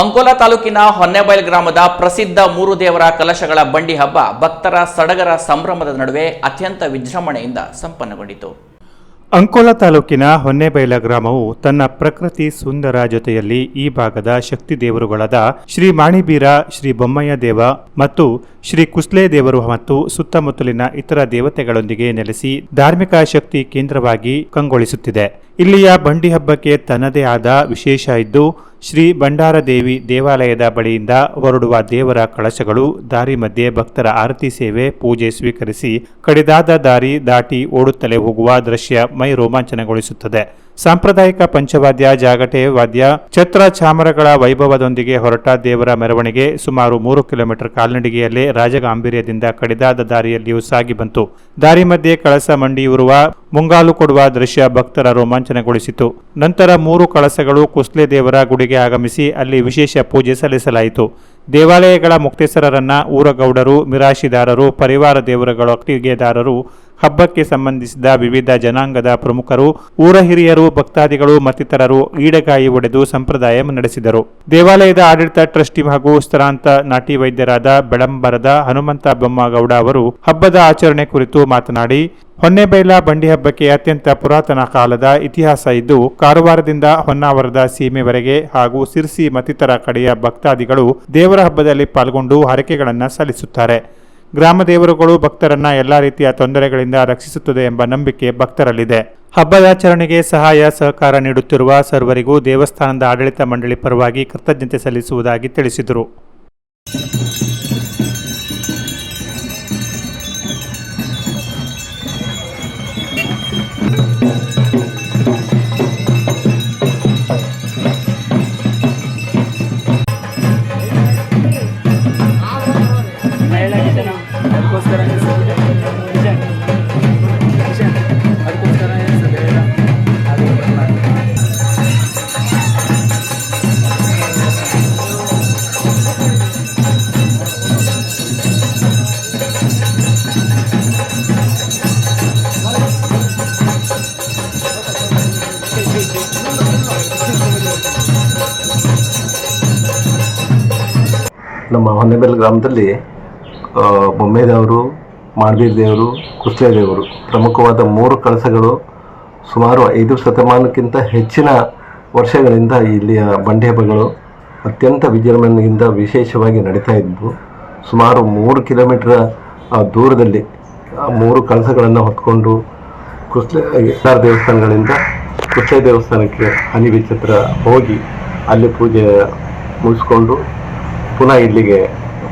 ಅಂಕೋಲಾ ತಾಲೂಕಿನ ಹೊನ್ನೆಬೈಲ್ ಗ್ರಾಮದ ಪ್ರಸಿದ್ಧ ಮೂರು ದೇವರ ಕಲಶಗಳ ಬಂಡಿ ಹಬ್ಬ ಭಕ್ತರ ಸಡಗರ ಸಂಭ್ರಮದ ನಡುವೆ ಅತ್ಯಂತ ವಿಜೃಂಭಣೆಯಿಂದ ಸಂಪನ್ನಗೊಂಡಿತು. ಅಂಕೋಲಾ ತಾಲೂಕಿನ ಹೊನ್ನೆಬೈಲ ಗ್ರಾಮವು ತನ್ನ ಪ್ರಕೃತಿ ಸುಂದರ ಜೊತೆಯಲ್ಲಿ ಈ ಭಾಗದ ಶಕ್ತಿ ದೇವರುಗಳಾದ ಶ್ರೀ ಮಾಣಿಬೀರ, ಶ್ರೀ ಬೊಮ್ಮಯ್ಯ ದೇವ ಮತ್ತು ಶ್ರೀ ಕುಸ್ಲೆ ದೇವರು ಮತ್ತು ಸುತ್ತಮುತ್ತಲಿನ ಇತರ ದೇವತೆಗಳೊಂದಿಗೆ ನೆಲೆಸಿ ಧಾರ್ಮಿಕ ಶಕ್ತಿ ಕೇಂದ್ರವಾಗಿ ಕಂಗೊಳಿಸುತ್ತಿದೆ. ಇಲ್ಲಿಯ ಬಂಡಿ ಹಬ್ಬಕ್ಕೆ ತನ್ನದೇ ಆದ ವಿಶೇಷ ಇದ್ದು, ಶ್ರೀ ಭಂಡಾರದೇವಿ ದೇವಾಲಯದ ಬಳಿಯಿಂದ ಹೊರಡುವ ದೇವರ ಕಳಶಗಳು ದಾರಿ ಮಧ್ಯೆ ಭಕ್ತರ ಆರತಿ ಸೇವೆ, ಪೂಜೆ ಸ್ವೀಕರಿಸಿ ಕಡಿದಾದ ದಾರಿ ದಾಟಿ ಓಡುತ್ತಲೇ ಹೋಗುವ ದೃಶ್ಯ ಮೈ ರೋಮಾಂಚನಗೊಳಿಸುತ್ತದೆ. ಸಾಂಪ್ರದಾಯಿಕ ಪಂಚವಾದ್ಯ, ಜಾಗಟೆ ವಾದ್ಯ, ಛತ್ರ ಚಾಮರಗಳ ವೈಭವದೊಂದಿಗೆ ಹೊರಟ ದೇವರ ಮೆರವಣಿಗೆ ಸುಮಾರು ಮೂರು ಕಿಲೋಮೀಟರ್ ಕಾಲ್ನಡಿಗೆಯಲ್ಲೇ ರಾಜಗಾಂಭೀರ್ಯದಿಂದ ಕಡಿದಾದ ದಾರಿಯಲ್ಲಿಯೂ ಸಾಗಿ ಬಂತು. ದಾರಿ ಮಧ್ಯೆ ಕಳಸ ಮಂಡಿಯೂರುವ ಮುಂಗಾಲು ಕೊಡುವ ದೃಶ್ಯ ಭಕ್ತರ ರೋಮಾಂಚನಗೊಳಿಸಿತು. ನಂತರ ಮೂರು ಕಳಸಗಳು ಕುಸ್ಲೆ ದೇವರ ಗುಡಿಗೆ ಆಗಮಿಸಿ ಅಲ್ಲಿ ವಿಶೇಷ ಪೂಜೆ ಸಲ್ಲಿಸಲಾಯಿತು. ದೇವಾಲಯಗಳ ಮುಕ್ತೇಸರರನ್ನ ಊರಗೌಡರು, ಮಿರಾಶಿದಾರರು, ಪರಿವಾರ ದೇವರುಗಳ ಒಟ್ಟಿಗೆದಾರರು ಹಬ್ಬಕ್ಕೆ ಸಂಬಂಧಿಸಿದ ವಿವಿಧ ಜನಾಂಗದ ಪ್ರಮುಖರು, ಊರ ಹಿರಿಯರು, ಭಕ್ತಾದಿಗಳು ಮತ್ತಿತರರು ಈಡಗಾಯಿ ಒಡೆದು ಸಂಪ್ರದಾಯ ನಡೆಸಿದರು. ದೇವಾಲಯದ ಆಡಳಿತ ಟ್ರಸ್ಟಿ ಹಾಗೂ ಸ್ಥಳಾಂತ ನಾಟಿ ವೈದ್ಯರಾದ ಬೆಳಂಬರದ ಹನುಮಂತ ಬೊಮ್ಮಗೌಡ ಅವರು ಹಬ್ಬದ ಆಚರಣೆ ಕುರಿತು ಮಾತನಾಡಿ ಹೊನ್ನೆಬೈಲ ಬಂಡಿ ಹಬ್ಬಕ್ಕೆ ಅತ್ಯಂತ ಪುರಾತನ ಕಾಲದ ಇತಿಹಾಸ ಇದ್ದು, ಕಾರವಾರದಿಂದ ಹೊನ್ನಾವರದ ಸೀಮೆವರೆಗೆ ಹಾಗೂ ಸಿರ್ಸಿ ಮತ್ತಿತರ ಕಡೆಯ ಭಕ್ತಾದಿಗಳು ದೇವರ ಹಬ್ಬದಲ್ಲಿ ಪಾಲ್ಗೊಂಡು ಹರಕೆಗಳನ್ನು ಸಲ್ಲಿಸುತ್ತಾರೆ. ಗ್ರಾಮ ದೇವರುಗಳು ಭಕ್ತರನ್ನ ಎಲ್ಲಾ ರೀತಿಯ ತೊಂದರೆಗಳಿಂದ ರಕ್ಷಿಸುತ್ತದೆ ಎಂಬ ನಂಬಿಕೆ ಭಕ್ತರಲ್ಲಿದೆ. ಹಬ್ಬದಾಚರಣೆಗೆ ಸಹಾಯ, ಸಹಕಾರ ನೀಡುತ್ತಿರುವ ಸರ್ವರಿಗೂ ದೇವಸ್ಥಾನದ ಆಡಳಿತ ಮಂಡಳಿ ಪರವಾಗಿ ಕೃತಜ್ಞತೆ ಸಲ್ಲಿಸುವುದಾಗಿ ತಿಳಿಸಿದರು. ನಮ್ಮ ಹೊನ್ನೆಬೆಲ್ ಗ್ರಾಮದಲ್ಲಿ ಬೊಮ್ಮೆದೇವರು ಬೊಮ್ಮೆ ದೇವರು ಮಾಡ್ಬೀರ್ ದೇವರು ಕುಸ್ಲೆ ದೇವರು ಪ್ರಮುಖವಾದ ಮೂರು ಕಳಸಗಳು ಸುಮಾರು ಐದು ಶತಮಾನಕ್ಕಿಂತ ಹೆಚ್ಚಿನ ವರ್ಷಗಳಿಂದ ಇಲ್ಲಿಯ ಬಂಡೆ ಹಬ್ಬಗಳು ಅತ್ಯಂತ ವಿಜೃಂಭಣೆಯಿಂದ ವಿಶೇಷವಾಗಿ ನಡೀತಾ ಇದ್ವು. ಸುಮಾರು ಮೂರು ಕಿಲೋಮೀಟರ್ ದೂರದಲ್ಲಿ ಮೂರು ಕಳಸಗಳನ್ನು ಹೊತ್ಕೊಂಡು ಕುಸ್ಲೆ ದೇವಸ್ಥಾನಗಳಿಂದ ಕುಸ್ಲೆ ದೇವಸ್ಥಾನಕ್ಕೆ ಹನಿ ಹತ್ರ ಹೋಗಿ ಅಲ್ಲಿ ಪೂಜೆ ಮುಗಿಸ್ಕೊಂಡು ಪುನಃ ಇಲ್ಲಿಗೆ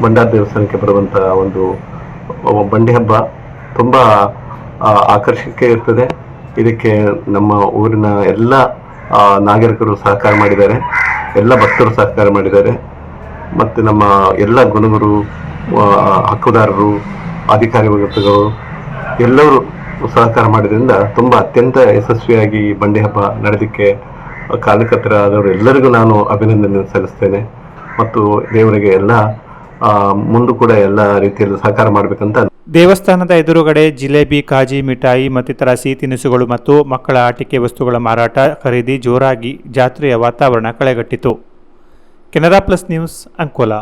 ಬಂಡಾರ ದೇವಸ್ಥಾನಕ್ಕೆ ಬರುವಂಥ ಒಂದು ಬಂಡಿ ಹಬ್ಬ ತುಂಬ ಆಕರ್ಷಕ್ಕೆ ಆಕರ್ಷಕ ಇರ್ತದೆ. ಇದಕ್ಕೆ ನಮ್ಮ ಊರಿನ ಎಲ್ಲ ನಾಗರಿಕರು ಸಹಕಾರ ಮಾಡಿದ್ದಾರೆ. ಎಲ್ಲ ಭಕ್ತರು ಸಹಕಾರ ಮಾಡಿದ್ದಾರೆ. ಮತ್ತು ನಮ್ಮ ಎಲ್ಲ ಗುಣಗರು ಹಕ್ಕುದಾರರು ಅಧಿಕಾರಿ ವರ್ಗಗಳು ಎಲ್ಲರೂ ಸಹಕಾರ ಮಾಡಿದ್ರಿಂದ ತುಂಬ ಅತ್ಯಂತ ಯಶಸ್ವಿಯಾಗಿ ಈ ಬಂಡಿ ಹಬ್ಬ ನಡೆದಕ್ಕೆ ಕಾರಣಕರ್ತರಾದವರು ಎಲ್ಲರಿಗೂ ನಾನು ಅಭಿನಂದನೆ ಸಲ್ಲಿಸ್ತೇನೆ. ಮತ್ತು ದೇವರಿಗೆ ಎಲ್ಲ ಮುಂದೂ ಕೂಡ ಎಲ್ಲ ರೀತಿಯಲ್ಲಿ ಸಹಕಾರ ಮಾಡಬೇಕಂತ ದೇವಸ್ಥಾನದ ಎದುರುಗಡೆ ಜಿಲೇಬಿ, ಕಾಜಿ, ಮಿಠಾಯಿ ಮತ್ತಿತರ ಸಿಹಿ ತಿನಿಸುಗಳು ಮತ್ತು ಮಕ್ಕಳ ಆಟಿಕೆ ವಸ್ತುಗಳ ಮಾರಾಟ ಖರೀದಿ ಜೋರಾಗಿ ಜಾತ್ರೆಯ ವಾತಾವರಣ ಕಳೆಗಟ್ಟಿತು. Canara plus news Ankola